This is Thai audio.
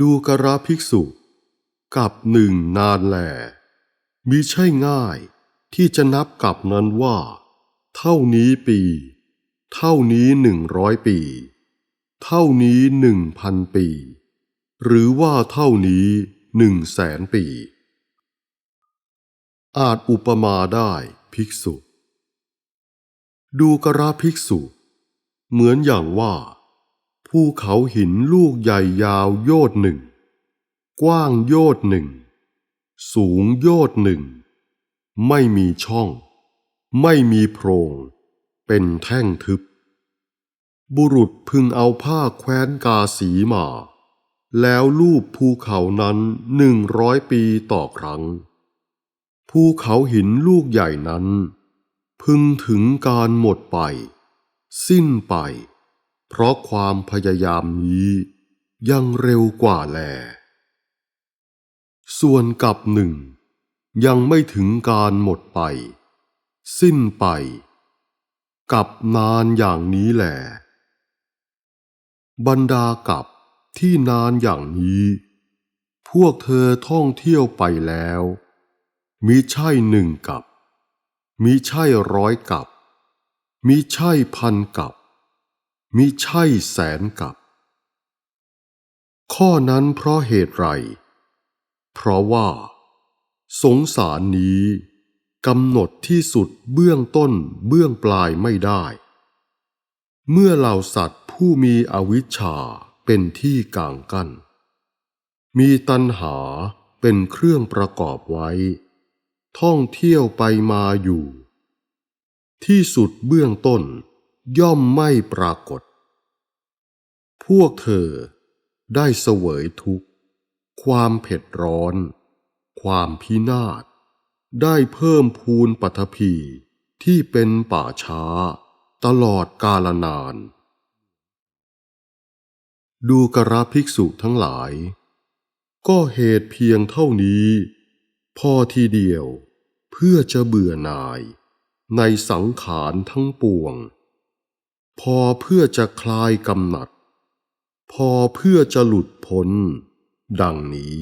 ดูกระภิกษุกับหนึ่งนานแลมิใช่ง่ายที่จะนับกับนั้นว่า เท่านี้ปี เท่านี้หนึ่งร้อยปี เท่านี้หนึ่งพันปี หรือว่าเท่านี้หนึ่งแสนปี อาจอุปมาได้ภิกษุ ดูกระภิกษุ เหมือนอย่างว่า ภูเขาหินลูกใหญ่ยาวโยดหนึ่ง กว้างโยดหนึ่ง สูงโยดหนึ่ง ไม่มีช่อง ไม่มีโพรง เป็นแท่งทึบ บุรุษพึงเอาผ้าแคว้นกาสีมา แล้วลูบภูเขานั้นหนึ่งร้อยปีต่อครั้ง ภูเขาหินลูกใหญ่นั้น พึงถึงการหมดไป สิ้นไป เพราะความพยายามนี้ยังเร็วกว่าแล ส่วนกับหนึ่ง ยังไม่ถึงการหมดไป สิ้นไป กับนานอย่างนี้แหลบรรดากับที่นานอย่างนี้ พวกเธอท่องเที่ยวไปแล้วมิใช่หนึ่งกับมิใช่ร้อยกับมิใช่พันกับ มิใช่แสนกับ ข้อนั้นเพราะเหตุไร เพราะว่า สงสารนี้กำหนดที่สุดเบื้องต้นเบื้องปลายไม่ได้ เมื่อเหล่าสัตว์ผู้มีอวิชชาเป็นที่กลางกั้น มีตัณหาเป็นเครื่องประกอบไว้ ท่องเที่ยวไปมาอยู่ ที่สุดเบื้องต้น ย่อมไม่ปรากฏ พวกเธอได้เสวยทุกข์ ความเผ็ดร้อน ความพินาศ ได้เพิ่มพูนปัทภีที่เป็นป่าช้า ตลอดกาลนาน ดูกระภิกษุทั้งหลาย ก็เหตุเพียงเท่านี้พอทีเดียวเพื่อจะเบื่อหน่ายในสังขารทั้งปวง พอเพื่อจะคลายกำหนัด พอเพื่อจะหลุดพ้น ดังนี้